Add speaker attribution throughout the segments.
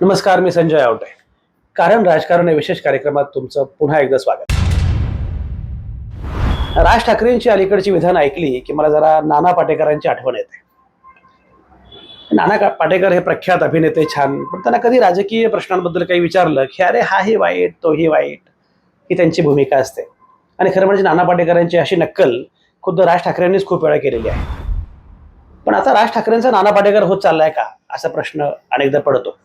Speaker 1: नमस्कार मी संजय आवटे. कारण राजकारण या विशेष कार्यक्रमात तुमचं पुन्हा एकदा स्वागत. राज ठाकरेंची अलीकडची विधान ऐकली की मला जरा नाना पाटेकरांची आठवण येते. नाना पाटेकर हे प्रख्यात अभिनेते छान पण त्यांना कधी राजकीय प्रश्नांबद्दल काही विचारलं की अरे हा हे वाईट तो हे वाईट ही त्यांची भूमिका असते. आणि खरं म्हणजे नाना पाटेकरांची अशी नक्कल खुद्द राज ठाकरेंनीच खूप वेळा केलेली आहे. पण आता राज ठाकरेंचा नाना पाटेकर होत चाललाय का? असा प्रश्न अनेकदा पडतो.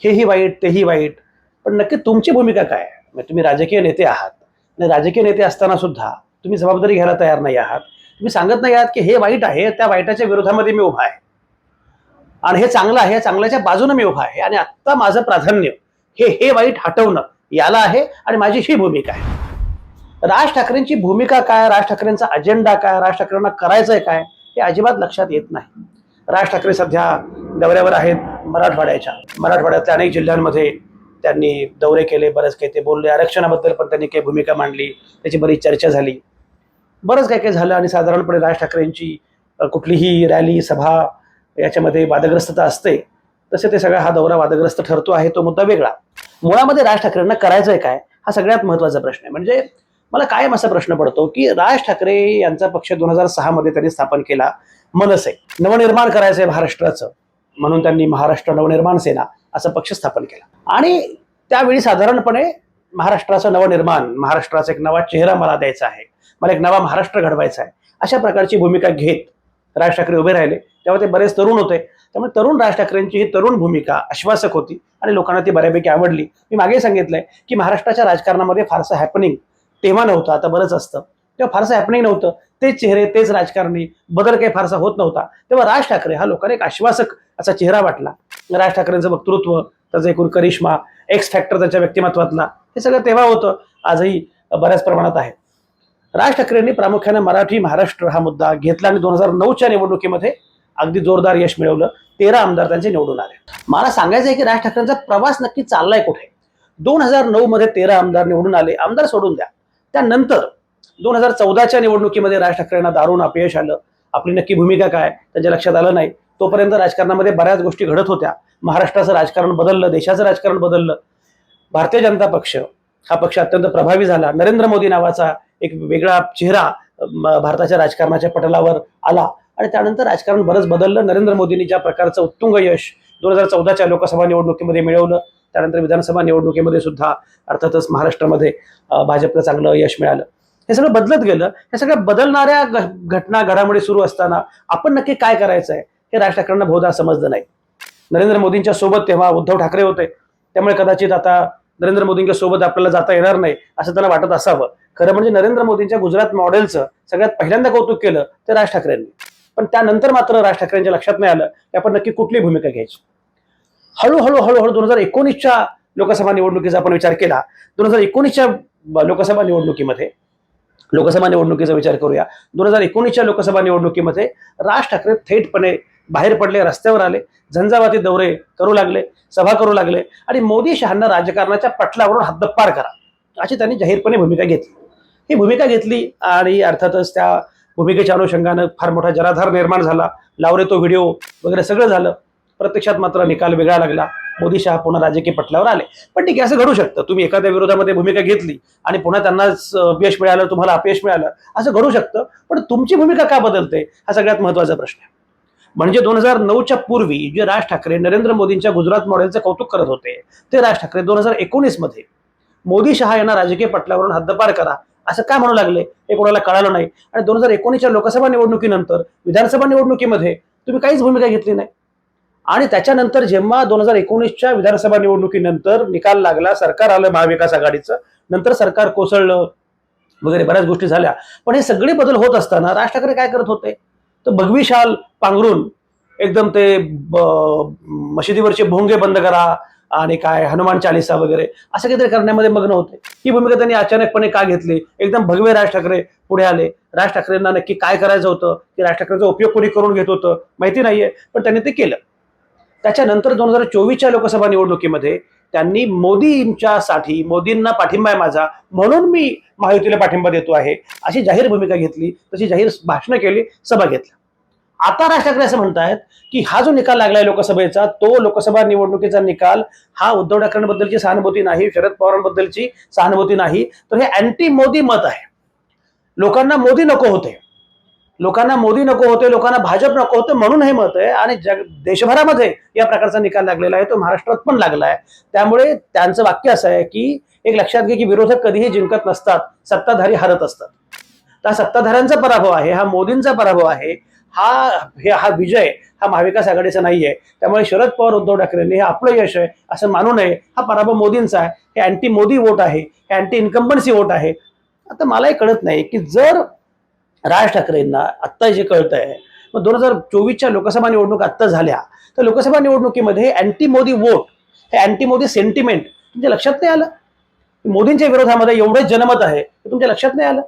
Speaker 1: हेही वाईट तेही वाईट. पण नक्की तुमची भूमिका काय? म्हणजे तुम्ही राजकीय नेते आहात. आणि राजकीय नेते असताना सुद्धा तुम्ही जबाबदारी घ्यायला तयार नाही आहात. तुम्ही सांगत नाही आहात की हे वाईट आहे त्या वाईटाच्या विरोधामध्ये मी उभा आहे. आणि हे चांगलं आहे चांगल्याच्या बाजूने मी उभा आहे. आणि आत्ता माझं प्राधान्य हे हे वाईट हटवणं याला आहे आणि माझी ही भूमिका आहे. राज ठाकरेंची भूमिका काय? राज ठाकरेंचा अजेंडा काय? राज ठाकरेंना करायचंय काय? हे अजिबात लक्षात येत नाही. राज ठाकरे सध्या दौऱ्यावर आहेत मराठवाड्याच्या. मराठवाड्यातल्या अनेक जिल्ह्यांमध्ये त्यांनी दौरे केले बरेच काही ते बोलले. आरक्षणाबद्दल पण त्यांनी काही भूमिका मांडली त्याची बरीच चर्चा झाली. बरंच काय काय झालं आणि साधारणपणे राज ठाकरेंची कुठलीही रॅली सभा याच्यामध्ये वादग्रस्तता असते तसे ते सगळा हा दौरा वादग्रस्त ठरतो आहे तो मुद्दा वेगळा. मुळामध्ये राज ठाकरेंना करायचंय काय हा सगळ्यात महत्त्वाचा प्रश्न आहे. म्हणजे मला कायम असा प्रश्न पडतो की राज ठाकरे यांचा पक्ष दोन हजार सहा मध्ये त्यांनी स्थापन केला मनसे नवनिर्माण करायचंय महाराष्ट्राचं म्हणून त्यांनी महाराष्ट्र नवनिर्माण सेना असा पक्ष स्थापन केला. आणि त्यावेळी साधारणपणे महाराष्ट्राचं नवनिर्माण महाराष्ट्राचा एक नवा चेहरा मला द्यायचा आहे मला एक नवा महाराष्ट्र घडवायचा आहे अशा प्रकारची भूमिका घेत राज ठाकरे उभे राहिले. तेव्हा ते बरेच तरुण होते. त्यामुळे तरुण राज ठाकरेंची ही तरुण भूमिका आश्वासक होती आणि लोकांना ती बऱ्यापैकी आवडली. मी मागे सांगितलंय की महाराष्ट्राच्या राजकारणामध्ये फारसं हॅपनिंग तेव्हा नव्हतं आता बरंच असतं. तेव्हा फारसं हॅपनिंग नव्हतं. तेच चेहरे तेच राजकारणी बदल काही फारसा होत नव्हता. तेव्हा राज ठाकरे हा लोकांना एक आश्वासक असा चेहरा वाटला. राज ठाकरेंचं वक्तृत्व त्याचा एकूण करिश्मा एक्स फॅक्टर त्यांच्या व्यक्तिमत्वातला हे सगळं तेव्हा होतं. आजही बऱ्याच प्रमाणात आहे. राज ठाकरेंनी प्रामुख्याने मराठी महाराष्ट्र हा मुद्दा घेतला आणि दोन हजार नऊच्या निवडणुकीमध्ये अगदी जोरदार यश मिळवलं. तेरा आमदार त्यांचे निवडून आले. मला सांगायचं आहे की राज ठाकरेंचा प्रवास नक्की चाललाय कुठे? दोन हजार नऊ मध्ये तेरा आमदार निवडून आले. आमदार सोडून द्या. त्यानंतर दोन हजार चौदाच्या निवडणुकीमध्ये राज ठाकरेंना दारुण अपयश आलं. आपली नक्की भूमिका काय? त्यांच्या लक्षात आलं नाही. तोपर्यंत राजकारणामध्ये बऱ्याच गोष्टी घडत होत्या. महाराष्ट्राचं राजकारण बदललं देशाचं राजकारण बदललं. भारतीय जनता पक्ष हा पक्ष अत्यंत प्रभावी झाला. नरेंद्र मोदी नावाचा एक वेगळा चेहरा भारताच्या राजकारणाच्या पटलावर आला. आणि त्यानंतर राजकारण बरंच बदललं. नरेंद्र मोदींनी ज्या प्रकारचं उत्तुंग यश दोन हजार चौदाच्या लोकसभा निवडणुकीमध्ये मिळवलं त्यानंतर विधानसभा निवडणुकीमध्ये सुद्धा अर्थातच महाराष्ट्रामध्ये भाजपला चांगलं यश मिळालं. हे सगळं बदलत गेलं. हे सगळं बदलणाऱ्या घटना घडामोडी सुरू असताना आपण नक्की काय करायचं आहे हे राज ठाकरेंना बहुधा समजलं नाही. नरेंद्र मोदींच्या सोबत तेव्हा उद्धव ठाकरे होते. त्यामुळे कदाचित आता नरेंद्र मोदींच्या सोबत आपल्याला जाता येणार नाही असं त्यांना वाटत असावं. खरं म्हणजे नरेंद्र मोदींच्या गुजरात मॉडेलचं सगळ्यात पहिल्यांदा कौतुक केलं ते राज ठाकरेंनी. पण त्यानंतर मात्र राज ठाकरेंच्या लक्षात नाही आलं की आपण नक्की कुठली भूमिका घ्यायची. हळूहळू हळूहळू दोन हजार एकोणीसच्या लोकसभा निवडणुकीचा आपण विचार केला दोन हजार एकोणीसच्या लोकसभा निवडणुकीमध्ये लोकसभा निवडणुकीचा विचार करूया. दोन हजार एकोणीसच्या लोकसभा निवडणुकीमध्ये राज ठाकरे थेटपणे बाहेर पडले रस्त्यावर आले झंझावाती दौरे करू लागले सभा करू लागले आणि मोदी शहांना राजकारणाच्या पटलावरून हद्दपार करा अशी त्यांनी जाहीरपणे भूमिका घेतली. ही भूमिका घेतली आणि अर्थातच त्या भूमिकेच्या अनुषंगानं फार मोठा जराधार निर्माण झाला. लावरे तो व्हिडिओ वगैरे सगळं झालं. प्रत्यक्षात मात्र निकाल वेगळा लागला. मोदी शहा पुन्हा राजकीय पटलावर आले. पण ठीक आहे असं घडू शकतं. तुम्ही एखाद्या विरोधामध्ये भूमिका घेतली आणि पुन्हा त्यांनाच अपयश यश मिळालं तुम्हाला अपयश मिळालं असं घडू शकतं. पण तुमची भूमिका का बदलते? हा सगळ्यात महत्त्वाचा प्रश्न आहे. म्हणजे दोन हजार नऊच्या पूर्वी जे राज ठाकरे नरेंद्र मोदींच्या गुजरात मॉडेलचं कौतुक करत होते ते राज ठाकरे दोन हजार एकोणीसमध्ये मोदी शहा यांना राजकीय पटलावरून हद्दपार करा असं काय म्हणू लागले? हे कोणाला कळालं नाही. आणि दोन हजार एकोणीसच्या लोकसभा निवडणुकीनंतर विधानसभा निवडणुकीमध्ये तुम्ही काहीच भूमिका घेतली नाही. आणि त्याच्यानंतर जेव्हा दोन हजार एकोणीसच्या विधानसभा निवडणुकीनंतर निकाल लागला सरकार आलं महाविकास आघाडीचं नंतर सरकार कोसळलं वगैरे बऱ्याच गोष्टी झाल्या. पण हे सगळे बदल होत असताना राज ठाकरे काय करत होते? तर भगवी शाल पांघरून एकदम ते मशिदीवरचे भोंगे बंद करा आणि काय हनुमान चालिसा वगैरे असं काहीतरी करण्यामध्ये मग्न होते. ही भूमिका त्यांनी अचानकपणे का घेतली? एकदम भगवे राज ठाकरे पुढे आले. राज ठाकरेंना नक्की काय करायचं होतं? की राज ठाकरेंचा उपयोग कोणी करून घेत होतं? माहिती नाहीये पण त्यांनी ते केलं. त्याच्यानंतर दोन हजार चोवीसच्या लोकसभा निवडणुकीमध्ये त्यांनी मोदींच्यासाठी मोदींना पाठिंबा आहे माझा म्हणून मी महायुतीला पाठिंबा देतो आहे अशी जाहीर भूमिका घेतली तशी जाहीर भाषणं केली सभा घेतल्या. आता राज ठाकरे असं म्हणतायत की हा जो निकाल लागलाय लोकसभेचा तो लोकसभा निवडणुकीचा निकाल हा उद्धव ठाकरेंबद्दलची सहानुभूती नाही शरद पवारांबद्दलची सहानुभूती नाही तर हे अँटी मोदी मत आहे. लोकांना मोदी नको होते. लोकांना मोदी नको होते लोकांना भाजप नको होते म्हणून हे मत आहे. आणि जग देशभरामध्ये या प्रकारचा निकाल लागलेला आहे तो महाराष्ट्रात पण लागला आहे. त्यामुळे त्यांचं वाक्य असं आहे की एक लक्षात घे की विरोधक कधीही जिंकत नसतात सत्ताधारी हरत असतात. तर सत्ताधाऱ्यांचा पराभव आहे हा मोदींचा पराभव आहे हा हे हा विजय हा महाविकास आघाडीचा नाहीये. त्यामुळे शरद पवार उद्धव ठाकरेंनी हे आपलं यश आहे असं मानू नये. हा पराभव मोदींचा आहे. हे अँटी मोदी वोट आहे हे अँटी इन्कम्बन्सी वोट आहे. आता मलाही कळत नाही की जर राज ठाकरेंना आत्ता जे कळत आहे मग दोन हजार चोवीसच्या लोकसभा निवडणूक आत्ता झाल्या तर लोकसभा निवडणुकीमध्ये अँटी मोदी वोट हे अँटी मोदी सेंटिमेंट तुमच्या लक्षात नाही आलं? मोदींच्या विरोधामध्ये एवढं जनमत आहे हे तुमच्या लक्षात नाही आलं?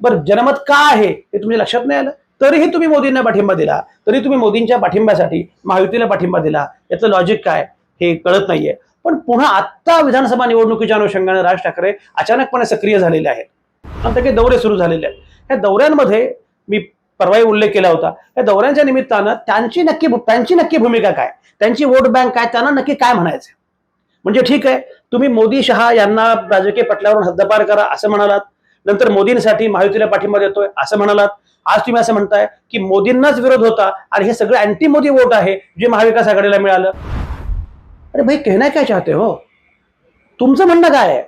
Speaker 1: बरं जनमत का आहे हे तुमच्या लक्षात नाही आलं? तरीही तुम्ही मोदींना पाठिंबा दिला तरी तुम्ही मोदींच्या पाठिंब्यासाठी महायुतीला पाठिंबा दिला याचं लॉजिक काय? हे कळत नाहीये. पण पुन्हा आत्ता विधानसभा निवडणुकीच्या अनुषंगाने राज ठाकरे अचानकपणे सक्रिय झालेले आहेत. आणि काही दौरे सुरू झालेले आहेत. या दौऱ्यांमध्ये मी परवाही उल्लेख केला होता. या दौऱ्यांच्या निमित्तानं त्यांची नक्की त्यांची नक्की भूमिका काय? त्यांची वोट बँक काय? त्यांना नक्की काय म्हणायचं म्हणजे ठीक आहे तुम्ही मोदी शहा यांना राजकीय पटलावरून हद्दपार करा असं म्हणालात. नंतर मोदींसाठी महायुतीला पाठिंबा देतोय असं म्हणालात. आज तुम्ही असं म्हणताय की मोदींनाच विरोध होता आणि हे सगळं अँटी मोदी वोट आहे जे महाविकास आघाडीला मिळालं. अरे भाई कहना काय चाहते हो? तुमचं म्हणणं काय आहे?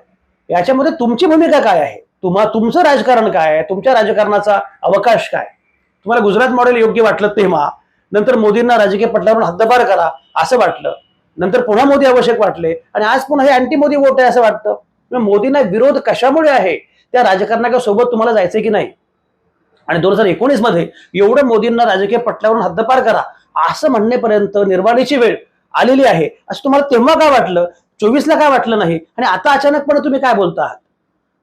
Speaker 1: याच्यामध्ये तुमची भूमिका काय आहे? तुम्हा तुमचं राजकारण काय आहे? तुमच्या राजकारणाचा अवकाश काय तुम्हाला गुजरात मॉडेल योग्य वाटलं तेव्हा? नंतर मोदींना राजकीय पटलावरून हद्दपार करा असं वाटलं. नंतर पुन्हा मोदी आवश्यक वाटले आणि आज पुन्हा हे अँटी मोदी वोट आहे असं वाटतं. मोदींना विरोध कशामुळे आहे? त्या राजकारणाच्या सोबत तुम्हाला जायचंय की नाही? आणि दोन हजार एकोणीसमध्ये एवढं मोदींना राजकीय पटलावरून हद्दपार करा असं म्हणण्यापर्यंत निर्वाणीची वेळ आलेली आहे. असं तुम्हाला तेव्हा काय वाटलं? चोवीसला काय वाटलं नाही? आणि आता अचानकपणे तुम्ही काय बोलता आहात?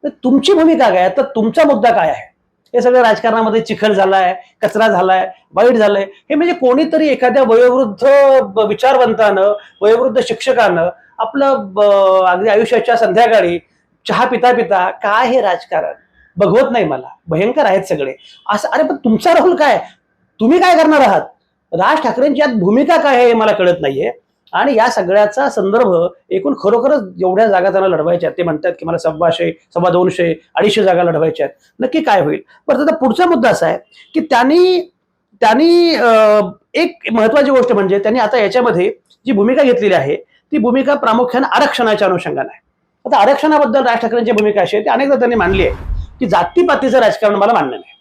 Speaker 1: तर तुमची भूमिका काय आहे? तर तुमचा मुद्दा काय आहे? हे सगळं राजकारणामध्ये चिखल झालाय कचरा झालाय वाईट झालंय. हे म्हणजे कोणीतरी एखाद्या वयोवृद्ध विचारवंतानं वयोवृद्ध शिक्षकानं आपलं अगदी आयुष्याच्या संध्याकाळी चहा पिता पिता काय हे राजकारण? बघवत नाही मला. भयंकर आहेत सगळे. असं अरे पण तुमचा राहुल काय तुम्ही काय करणार आहात? राज ठाकरेंची यात भूमिका काय आहे हे मला कळत नाहीये. आणि या सगळ्याचा संदर्भ एकूण खरोखरच जेवढ्या जागा त्यांना लढवायच्या आहेत. ते म्हणतात की मला सव्वाशे सव्वा दोनशे अडीचशे जागा लढवायच्या आहेत. नक्की काय होईल? पर त्याचा पुढचा मुद्दा असा आहे की त्यांनी त्यांनी अं, एक महत्वाची गोष्ट म्हणजे त्यांनी आता याच्यामध्ये जी भूमिका घेतलेली आहे ती भूमिका प्रामुख्याने आरक्षणाच्या अनुषंगाने आहे. आता आरक्षणाबद्दल राज ठाकरेंची भूमिका अशी आहे ती अनेकदा त्यांनी मांडली आहे की जातीपातीचं राजकारण मला मान्य नाही.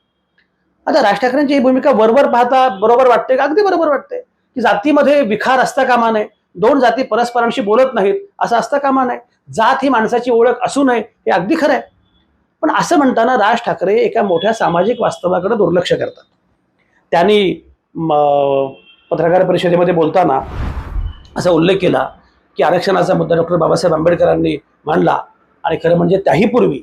Speaker 1: आता राज ठाकरेंची ही भूमिका वरवर पाहता बरोबर वाटते का? अगदी बरोबर वाटते. की जातीमध्ये विखार असता कामा नये. दोन जाती परस्परांशी बोलत नाहीत असं असता कामा नये जात ही माणसाची ओळख असू नये हे अगदी खरं आहे. पण असं म्हणताना राज ठाकरे एका मोठ्या सामाजिक वास्तवाकडे दुर्लक्ष करतात. त्यांनी पत्रकार परिषदेमध्ये बोलताना असा उल्लेख केला की आरक्षणाचा मुद्दा डॉक्टर बाबासाहेब आंबेडकरांनी मांडला आणि खरं म्हणजे त्याही पूर्वी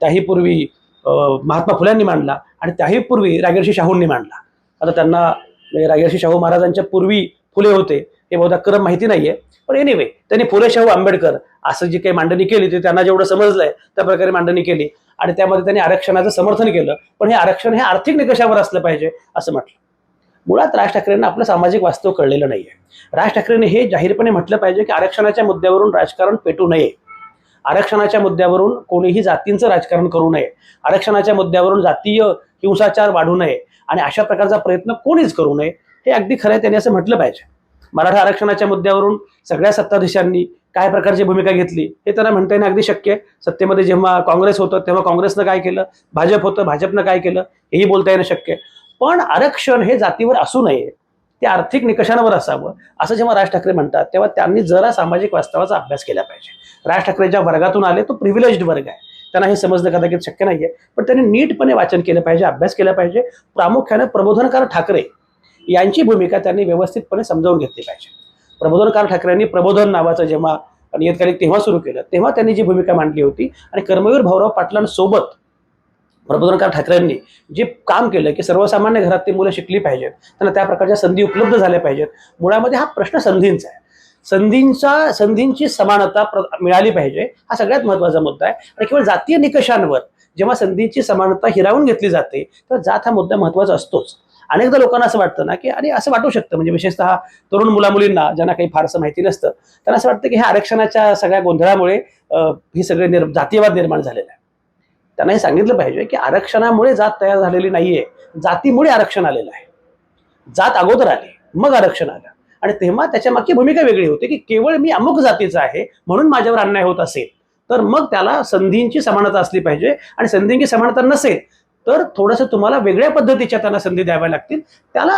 Speaker 1: त्याही पूर्वी महात्मा फुल्यांनी मांडला आणि त्याही पूर्वी राजर्षी शाहूंनी मांडला. आता त्यांना म्हणजे शाहू महाराजांच्या पूर्वी फुले होते. हे बहुधा क्रम माहिती नाहीये. पण एनिवे त्यांनी फुले शाहू आंबेडकर असं जी काही मांडणी केली ते त्यांना जेवढं समजलंय त्या प्रकारे मांडणी केली. आणि त्यामध्ये त्यांनी आरक्षणाचं समर्थन केलं. पण हे आरक्षण हे आर्थिक निकषावर असलं पाहिजे असं म्हटलं. मुळात राज ठाकरेंना आपलं सामाजिक वास्तव कळलेलं नाहीये. राज ठाकरेंनी हे जाहीरपणे म्हटलं पाहिजे की आरक्षणाच्या मुद्द्यावरून राजकारण पेटू नये. आरक्षणाच्या मुद्द्यावरून कोणीही जातींचं राजकारण करू नये. आरक्षणाच्या मुद्द्यावरून जातीय हिंसाचार वाढू नये. आणि अशा प्रकारचा प्रयत्न कोणीच करू नये. हे अगदी खरं आहे त्यांनी असं म्हटलं पाहिजे. मराठा आरक्षणाच्या मुद्द्यावरून सगळ्या सत्ताधीशांनी काय प्रकारची भूमिका घेतली हे त्यांना म्हणता येणं अगदी शक्य आहे. सत्तेमध्ये जेव्हा काँग्रेस होतं तेव्हा काँग्रेसनं काय केलं? भाजप होतं भाजपनं काय केलं? हेही बोलता येणं शक्य आहे. पण आरक्षण हे जातीवर असू नये. ते आर्थिक निकषांवर असावं असं जेव्हा राज ठाकरे म्हणतात तेव्हा त्यांनी जरा सामाजिक वास्तवाचा अभ्यास केला पाहिजे. राज ठाकरे ज्या वर्गातून आले तो प्रिव्हिलेज्ड वर्ग आहे. त्यांना हे समजणं कदाचित शक्य नाहीये पण त्यांनी नीटपणे वाचन केलं पाहिजे अभ्यास केला पाहिजे. प्रामुख्याने प्रबोधनकार ठाकरे यांची भूमिका त्यांनी व्यवस्थितपणे समजावून घेतली पाहिजे. प्रबोधनकार ठाकरेंनी प्रबोधन नावाचं जेव्हा नियतकालिक तेव्हा सुरू केलं तेव्हा त्यांनी जी भूमिका मांडली होती आणि कर्मवीर भाऊराव पाटलांसोबत प्रबोधनकार ठाकरेंनी जे काम केलं की सर्वसामान्य घरातली मुलं शिकली पाहिजेत त्यांना त्या प्रकारच्या संधी उपलब्ध झाल्या पाहिजेत. मुळामध्ये हा प्रश्न संधींचा आहे. संधींचा संधींची समानता प्र- मिळाली पाहिजे हा सगळ्यात महत्त्वाचा मुद्दा आहे. आणि केवळ जातीय निकषांवर जेव्हा संधींची समानता हिरावून घेतली जाते तेव्हा जात हा मुद्दा महत्त्वाचा असतोच. अनेकदा लोकांना असं वाटतं ना की आणि असं वाटू शकतं. म्हणजे विशेषतः तरुण मुलामुलींना ज्यांना काही फारसं माहिती नसतं त्यांना असं वाटतं की ह्या आरक्षणाच्या सगळ्या गोंधळामुळे हे सगळे निर् जातीयवाद निर्माण झालेला आहे. त्यांना हे सांगितलं पाहिजे की आरक्षणामुळे जात तयार झालेली नाहीये. जातीमुळे आरक्षण आलेलं आहे. जात अगोदर आली मग आरक्षण आलं. आणि तेव्हा त्याच्या मागची भूमिका वेगळी होती की केवळ मी अमुक जातीचा आहे म्हणून माझ्यावर अन्याय होत असेल तर मग त्याला संधींची समानता असली पाहिजे. आणि संधींची समानता नसेल तर थोडंसं तुम्हाला वेगळ्या पद्धतीच्या त्यांना संधी द्याव्या लागतील. त्याला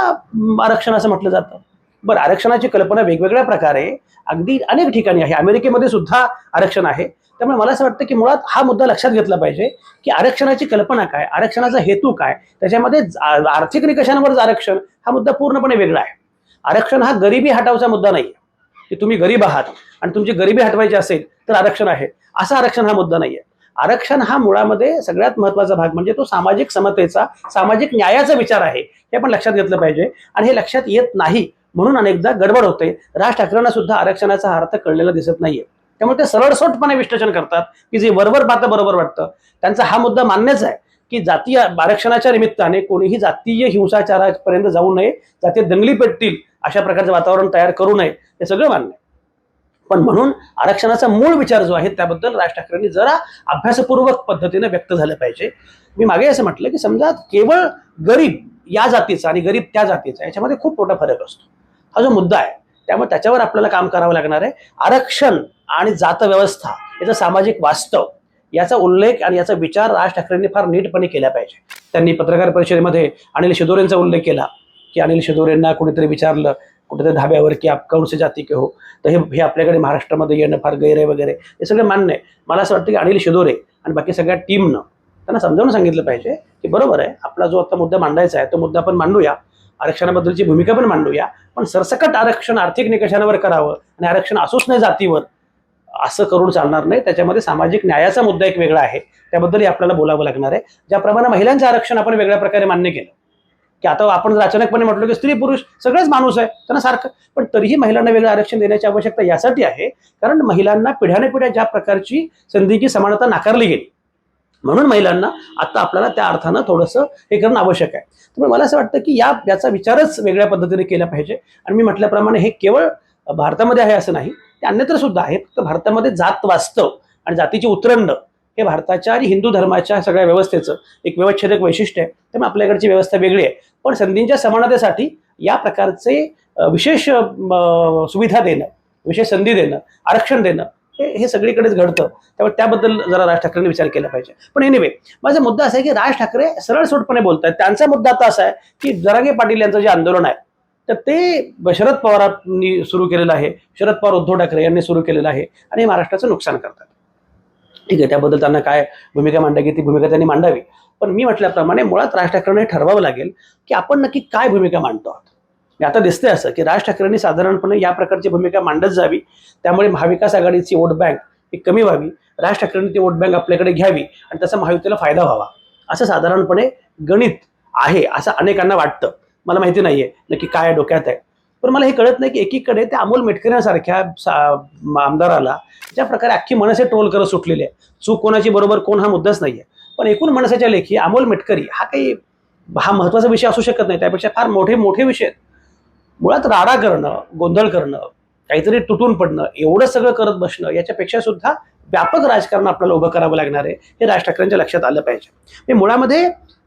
Speaker 1: आरक्षण असं म्हटलं जातं. बरं आरक्षणाची कल्पना वेगवेगळ्या प्रकारे अगदी अनेक ठिकाणी आहे. अमेरिकेमध्ये सुद्धा आरक्षण आहे. त्यामुळे मला असं वाटतं की मुळात हा मुद्दा लक्षात घेतला पाहिजे की आरक्षणाची कल्पना काय आरक्षणाचा हेतू काय त्याच्यामध्ये जा- आर्थिक निकषांवरच आरक्षण हा मुद्दा पूर्णपणे वेगळा आहे. आरक्षण हा गरिबी हटावचा मुद्दा नाही की तुम्ही गरीब आहात आणि तुमची गरिबी हटवायची असेल तर आरक्षण आहे. असा आरक्षण हा मुद्दा नाहीये. आरक्षण हा मुळामध्ये सगळ्यात महत्त्वाचा भाग म्हणजे तो सामाजिक समतेचा सामाजिक न्यायाचा विचार आहे हे आपण लक्षात घेतलं पाहिजे. आणि हे लक्षात येत नाही म्हणून अनेकदा गडबड होते. राज ठाकरेंना सुद्धा आरक्षणाचा अर्थ कळलेला दिसत नाहीये. त्यामुळे ते सरळसोटपणे विश्लेषण करतात की जे वरवर पाहतं बरोबर वाटतं. त्यांचा हा मुद्दा मान्यच आहे की जातीय आरक्षणाच्या निमित्ताने कोणीही जातीय हिंसाचारापर्यंत जाऊ नये जातीय दंगली पेटतील अशा प्रकारचं वातावरण तयार करू नये हे सगळं मान्य आहे. पण म्हणून आरक्षणाचा मूळ विचार जो आहे त्याबद्दल राज ठाकरेंनी जरा अभ्यासपूर्वक पद्धतीने व्यक्त झालं पाहिजे. मी मागे असं म्हटलं की समजा केवळ गरीब या जातीचा आणि गरीब त्या जातीचा याच्यामध्ये खूप मोठा फरक असतो. हा जो मुद्दा आहे त्यामुळे त्याच्यावर आपल्याला काम करावं लागणार आहे. आरक्षण आणि जात व्यवस्था याचं सामाजिक वास्तव याचा उल्लेख आणि याचा विचार राज ठाकरेंनी फार नीटपणे केला पाहिजे. त्यांनी पत्रकार परिषदेमध्ये अनिल शिदोरेंचा उल्लेख केला की अनिल शिदोरेंना कुणीतरी विचारलं कुठेतरी धाब्यावर की आप कौन से जाती के हो. तर हे हे आपल्याकडे महाराष्ट्रामध्ये येणं फार गैर आहे वगैरे. हे सगळं मान्य आहे. मला असं वाटतं की अनिल शिदोरे आणि बाकी सगळ्या टीमनं त्यांना समजावून सांगितलं पाहिजे की बरोबर आहे आपला जो आता मुद्दा मांडायचा आहे तो मुद्दा आपण मांडूया. आरक्षणाबद्दलची भूमिका पण मांडूया. पण सरसकट आरक्षण आर्थिक निकषांवर करावं आणि आरक्षण असूच नाही जातीवर असं करून चालणार नाही. त्याच्यामध्ये सामाजिक न्यायाचा मुद्दा एक वेगळा आहे. त्याबद्दलही आपल्याला बोलावं लागणार आहे. ज्याप्रमाणे महिलांचं आरक्षण आपण वेगळ्या प्रकारे मान्य केलं. की आता आपण जर अचानकपणे म्हटलं की स्त्री पुरुष सगळेच माणूस आहे त्यांना सारखं. पण तरीही महिलांना वेगळं आरक्षण देण्याची आवश्यकता यासाठी आहे कारण महिलांना पिढ्याने पिढ्या ज्या प्रकारची संधीची समानता नाकारली गेली म्हणून महिलांना आता आपल्याला त्या अर्थानं थोडंसं हे करणं आवश्यक आहे. त्यामुळे मला असं वाटतं की या याचा विचारच वेगळ्या पद्धतीने केला पाहिजे. आणि मी म्हटल्याप्रमाणे हे केवळ भारतामध्ये आहे असं नाही ते अन्यत्र सुद्धा आहे. फक्त भारतामध्ये जात वास्तव आणि जातीची उतरंड हे भारताच्या आणि हिंदू धर्माच्या सगळ्या व्यवस्थेचं एक व्यवच्छेदक वैशिष्ट्य आहे. त्यामुळे आपल्याकडची व्यवस्था वेगळी आहे. पण संधींच्या समानतेसाठी या प्रकारचे विशेष सुविधा देणं विशेष संधी देणं आरक्षण देणं हे हे सगळीकडेच घडतं. त्यामुळे त्याबद्दल जरा राज ठाकरेंनी विचार केला पाहिजे. पण एनिवे माझा मुद्दा असा आहे की राज ठाकरे सरळ सोटपणे बोलत आहेत त्यांचा मुद्दा आता असा आहे की जरांगे पाटील यांचं जे आंदोलन आहे तर ते शरद पवारांनी सुरू केलेलं आहे. शरद पवार उद्धव ठाकरे यांनी सुरू केलेलं आहे आणि महाराष्ट्राचं नुकसान करतात. ठीक आहे त्याबद्दल त्यांना काय भूमिका मांडावी ती भूमिका त्यांनी मांडावी. पण मी म्हटल्याप्रमाणे मुळात राज ठाकरेंना हे ठरवावं लागेल की आपण नक्की काय भूमिका मांडतो आहोत. आता दिसतंय असं की राज ठाकरेंनी साधारणपणे या प्रकारची भूमिका मांडत जावी त्यामुळे महाविकास आघाडीची वोट बँक ही कमी व्हावी राज ठाकरेंनी ती वोट बँक आपल्याकडे घ्यावी आणि त्याचा महायुतीला फायदा व्हावा. असं साधारणपणे गणित आहे असं अनेकांना वाटतं. मला माहिती नाही आहे नक्की काय डोक्यात आहे. पण मला हे कळत नाही की एकीकडे त्या अमोल मेटकऱ्यांसारख्या सा- आमदाराला ज्या प्रकारे अख्खी मनसे ट्रोल करत सुटलेली आहे. चूक कोणाची बरोबर कोण हा मुद्दाच नाही आहे पण एकूण मनसेच्या लेखी अमोल मेटकरी हा काही हा महत्त्वाचा विषय असू शकत नाही. त्यापेक्षा फार मोठे मोठे विषय आहेत. मुळात राडा करणं गोंधळ करणं काहीतरी तुटून पडणं एवढं सगळं करत बसणं याच्यापेक्षा सुद्धा व्यापक राजकारण आपल्याला उभं करावं लागणार आहे हे राज ठाकरेंच्या लक्षात आलं पाहिजे. म्हणजे मुळामध्ये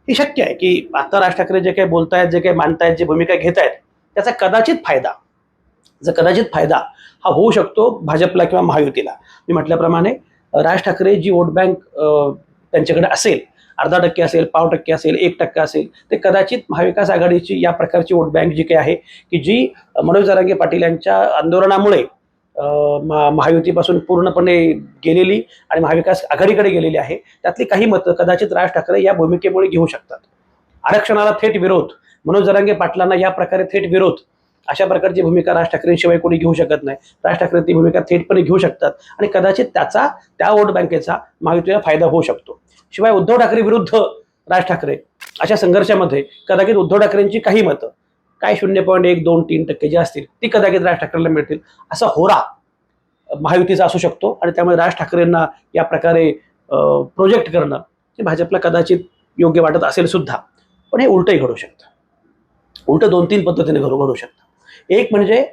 Speaker 1: हे शक्य आहे की आता राज ठाकरे जे काही बोलतायत जे काही मांडतायत जे भूमिका घेत आहेत त्याचा कदाचित फायदा जर कदाचित फायदा हा होऊ शकतो भाजपला किंवा महायुतीला. मी म्हटल्याप्रमाणे राज ठाकरे जी वोट बँक त्यांच्याकडे असेल अर्धा टक्के असेल पाव टक्के असेल एक टक्का असेल ते कदाचित महाविकास आघाडीची या प्रकारची वोट बँक जी काही आहे की जी मनोज जरांगे पाटील यांच्या आंदोलनामुळे महा- महायुतीपासून पूर्णपणे गेलेली आणि महाविकास आघाडीकडे गेलेली आहे त्यातली काही मतं कदाचित राज ठाकरे या भूमिकेमुळे घेऊ शकतात. आरक्षणाला थेट विरोध मनोज जरांगे पाटलांना या प्रकारे थेट विरोध. अशा प्रकारची भूमिका राज ठाकरेंशिवाय कोणी घेऊ शकत नाही. राज ठाकरे ती भूमिका थेटपणे घेऊ शकतात आणि कदाचित त्याचा त्या वोट बँकेचा महायुतीला फायदा होऊ शकतो. शिवाय उद्धव ठाकरे विरुद्ध राज ठाकरे अशा संघर्षामध्ये कदाचित उद्धव ठाकरेंची काही मतं काय शून्य पॉईंट एक दोन तीन टक्के जी असतील ती कदाचित राज ठाकरेला मिळतील. असा होरा महायुतीचा असू शकतो आणि त्यामुळे राज ठाकरेंना या प्रकारे प्रोजेक्ट करणं हे भाजपला कदाचित योग्य वाटत असेल सुद्धा. पण हे उलटही घडू शकतं. उलट दोन तीन पद्धतीने घडू घडू शकतं. एक म्हणजे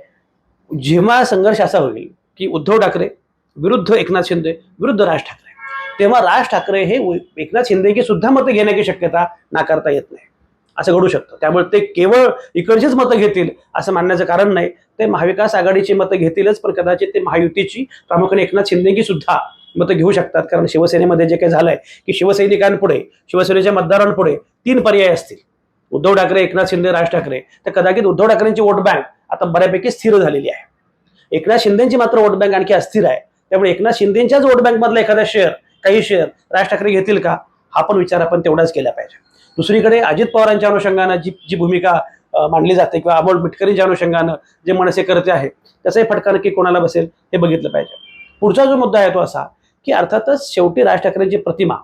Speaker 1: जेव्हा संघर्ष असा होईल की उद्धव ठाकरे विरुद्ध एकनाथ शिंदे विरुद्ध राज ठाकरे तेव्हा राज ठाकरे हे एकनाथ शिंदेची सुद्धा मतं घेण्याची शक्यता नाकारता येत नाही. असं घडू शकतं. त्यामुळे ते केवळ इकडचीच मतं घेतील असं मानण्याचं कारण नाही. ते महाविकास आघाडीची मतं घेतीलच पण कदाचित ते महायुतीची प्रामुख्याने एकनाथ शिंदेची सुद्धा मतं घेऊ शकतात. कारण शिवसेनेमध्ये जे काही झालंय की शिवसैनिकांपुढे शिवसेनेच्या मतदारांपुढे तीन पर्याय असतील. उद्धव ठाकरे एकनाथ शिंदे राज ठाकरे तर कदाचित उद्धव ठाकरेंची वोट बँक आता बऱ्यापैकी स्थिर झालेली आहे. एकनाथ शिंदेची मात्र वोट बँक आणखी अस्थिर आहे. त्यामुळे एकनाथ शिंदेच्याच वोट बँकमधला एखादा शेअर काही शेअर राज ठाकरे घेतील का? हा पण विचार आपण तेवढाच केला पाहिजे. दुसरीकडे अजित पवारांच्या अनुषंगानं जी जी भूमिका मांडली जाते किंवा अमोल मिटकरींच्या अनुषंगानं जे मनसे करते आहे त्याचाही फटका नक्की कोणाला बसेल हे बघितलं पाहिजे. पुढचा जो मुद्दा आहे तो असा की अर्थातच शेवटी राज ठाकरेंची प्रतिमा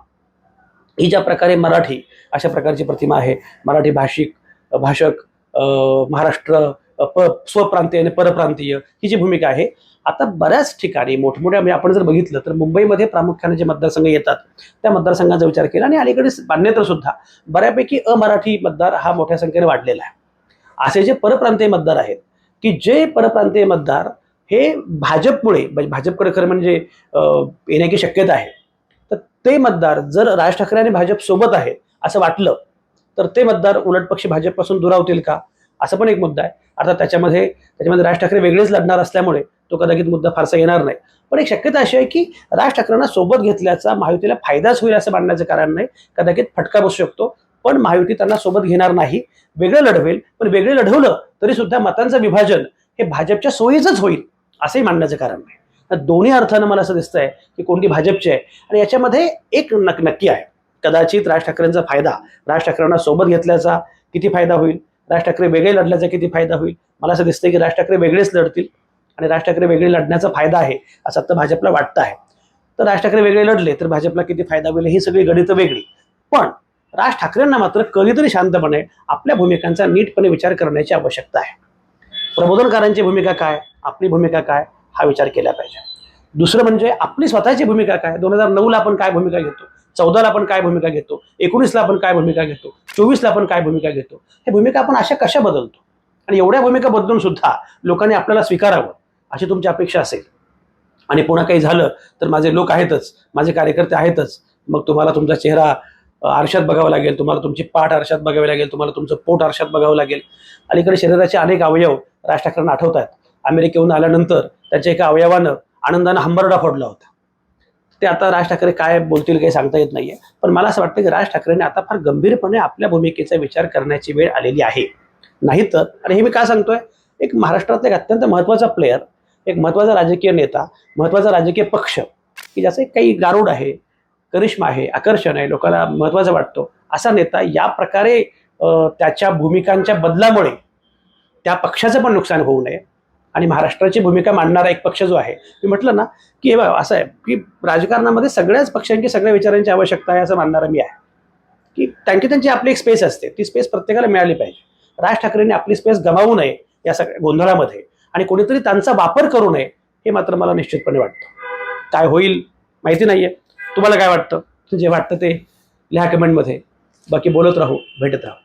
Speaker 1: ही ज्या प्रकारे मराठी अशा प्रकारची प्रतिमा आहे मराठी भाषिक भाषक महाराष्ट्र प स्वप्रांतीय आणि परप्रांतीय ही जी भूमिका आहे आता बऱ्याच ठिकाणी मोठमोठ्या म्हणजे आपण जर बघितलं तर मुंबईमध्ये प्रामुख्याने जे मतदारसंघ येतात त्या मतदारसंघाचा विचार केला आणि अलीकडे मान्यतर सुद्धा बऱ्यापैकी अमराठी मतदार हा मोठ्या संख्येने वाढलेला आहे. असे जे परप्रांतीय मतदार आहेत की जे परप्रांतीय मतदार हे भाजपमुळे म्हणजे भाजपकडे खरं म्हणजे येण्याची शक्यता आहे ते मतदार जर राज ठाकरे आणि भाजप सोबत आहे असं वाटलं तर ते मतदार उलट पक्षी भाजपपासून दुरावतील का? असा पण एक मुद्दा आहे. अर्थात त्याच्यामध्ये त्याच्यामध्ये राज ठाकरे वेगळेच लढणार असल्यामुळे तो कदाचित मुद्दा फारसा येणार नाही. पण एक शक्यता अशी आहे की राज ठाकरेंना सोबत घेतल्याचा महायुतीला फायदाच होईल असं मानण्याचं कारण नाही. कदाचित फटका बसू शकतो पण महायुती त्यांना सोबत घेणार नाही. वेगळं लढवेल पण वेगळे लढवलं तरी सुद्धा मतांचं विभाजन हे भाजपच्या सोयीचंच होईल असंही मानण्याचं कारण नाही. तर दोन्ही अर्थानं मला असं दिसतंय की कोणती भाजपची आहे. आणि याच्यामध्ये एक नक नक्की आहे. कदाचित राज ठाकरेंचा फायदा राज ठाकरेंना सोबत घेतल्याचा किती फायदा होईल? राज ठाकरे वेगळे लढल्याचा किती फायदा होईल? मला असं दिसतंय की राज ठाकरे वेगळेच लढतील आणि राज ठाकरे वेगळे लढण्याचा फायदा आहे असं आता भाजपला वाटतं आहे. तर राज ठाकरे वेगळे लढले तर भाजपला किती फायदा होईल? ही सगळी गणितं वेगळी. पण राज ठाकरेंना मात्र कधीतरी शांतपणे आपल्या भूमिकांचा नीटपणे विचार करण्याची आवश्यकता आहे. प्रबोधनकारांची भूमिका काय? आपली भूमिका काय? हा विचार केला पाहिजे. दुसरं म्हणजे आपली स्वतःची भूमिका काय? दोन हजार नऊला आपण काय भूमिका घेतो? चौदाला आपण काय भूमिका घेतो? एकोणीसला आपण काय भूमिका घेतो? चोवीसला आपण काय भूमिका घेतो? हे भूमिका आपण अशा कशा बदलतो? आणि एवढ्या भूमिका बदलून सुद्धा लोकांनी आपल्याला स्वीकारावं अशी तुमची अपेक्षा असेल. आणि पुन्हा काही झालं तर माझे लोक आहेतच माझे कार्यकर्ते आहेतच. मग तुम्हाला तुमचा चेहरा आरशात बघावा लागेल तुम्हाला तुमची पाठ आरशात बघावी लागेल तुम्हाला तुमचं पोट आरशात बघावं लागेल. अलीकडे शरीराचे अनेक अवयव राज ठाकरेंना आठवत आहेत अमेरिकेहून आल्यानंतर त्याच्या एका अवयवानं आनंदानं हंबरडा फोडला होता. ते आता राज ठाकरे काय बोलतील काही सांगता येत नाहीये. पण मला असं वाटतं की राज ठाकरेंनी आता फार गंभीरपणे आपल्या भूमिकेचा विचार करण्याची वेळ आलेली आहे. नाहीतर आणि हे मी काय सांगतोय? एक महाराष्ट्रातला एक अत्यंत महत्त्वाचा प्लेअर एक महत्त्वाचा राजकीय नेता महत्त्वाचा राजकीय पक्ष की ज्याचं एक काही गारुड आहे करिश्मा आहे आकर्षण आहे लोकांना महत्त्वाचा वाटतो असा नेता या प्रकारे त्याच्या भूमिकांच्या बदलामुळे त्या पक्षाचं पण नुकसान होऊ नये. आणि महाराष्ट्राची भूमिका मांडणारा एक पक्ष जो आहे मी म्हटलं ना की हे असं आहे की राजकारणामध्ये सगळ्याच पक्षांची सगळ्या विचारांची आवश्यकता आहे असं मानणारा मी आहे. की त्यांची त्यांची आपली एक स्पेस असते ती स्पेस प्रत्येकाला मिळाली पाहिजे. राज ठाकरेंनी आपली स्पेस गमावू नये या सगळ्या गोंधळामध्ये आणि कोणीतरी त्यांचा वापर करू नये हे मात्र मला निश्चितपणे वाटतं. काय होईल माहिती नाही आहे तुम्हाला काय वाटतं? जे वाटतं ते लिहा कमेंटमध्ये बाकी बोलत राहू भेटत राहू.